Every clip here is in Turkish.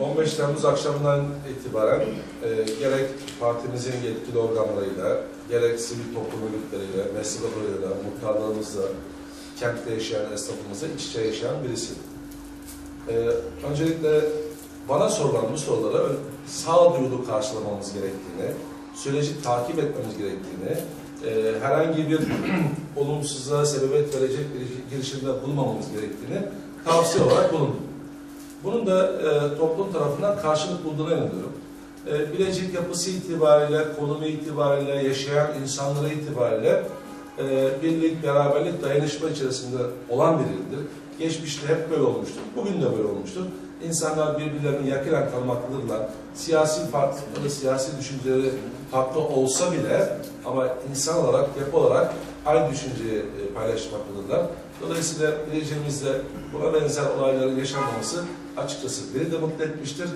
15 Temmuz akşamından itibaren e, gerek partimizin yetkili organlarıyla, gerek sivil toplum örgütleriyle, meslek odalarıyla, muhtarlarımızla, kentte yaşayan esnafımızla iç içe yaşayan birisi. E, öncelikle bana sorulan bu sorulara sağduyulu karşılamamız gerektiğini, süreci takip etmemiz gerektiğini, e, herhangi bir olumsuzluğa sebebiyet verecek bir girişimde bulunmamamız gerektiğini tavsiye olarak bulundum. Bunun da e, toplum tarafından karşılık bulduğuna inanıyorum. E, Bilecik yapısı itibariyle, konumu itibariyle, yaşayan insanları itibariyle e, birlik, beraberlik, dayanışma içerisinde olan bir ildir. Geçmişte hep böyle olmuştur. Bugün de böyle olmuştur. İnsanlar birbirlerini yakinen tanımaktadırlar. Siyasi farklılıkları, siyasi düşünceleri farklı olsa bile ama insan olarak, yapı olarak aynı düşünceyi e, paylaşmaktadırlar. Dolayısıyla Bilecik'imizde buna benzer olayların yaşanmaması açıkçası beni de mutlu etmiştir.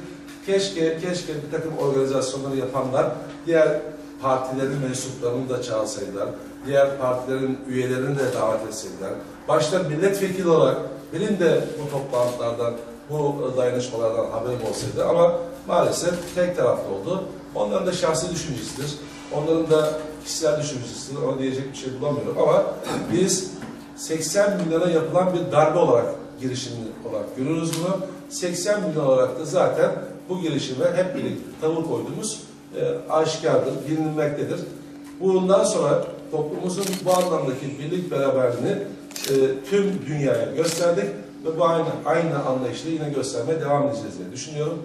Keşke, keşke bir takım organizasyonları yapanlar diğer partilerin mensuplarını da çağırsaydılar, diğer partilerin üyelerini de davet etseydiler. Başta milletvekili olarak benim de bu toplantılardan, bu dayanışmalardan haberim olsaydı ama maalesef tek taraflı oldu. Onların da şahsi düşüncesidir. Onların da kişisel düşüncesidir. Ona diyecek bir şey bulamıyorum ama biz 80 milyona yapılan bir darbe olarak girişim olarak görüyoruz bunu. 80 milyon olarak da zaten bu girişime hep birlikte tavır koyduğumuz e, aşikardır, bilinmektedir. Bundan sonra toplumumuzun bu anlamdaki birlik beraberliğini e, tüm dünyaya gösterdik ve bu aynı aynı anlayışla yine göstermeye devam edeceğiz diye düşünüyorum.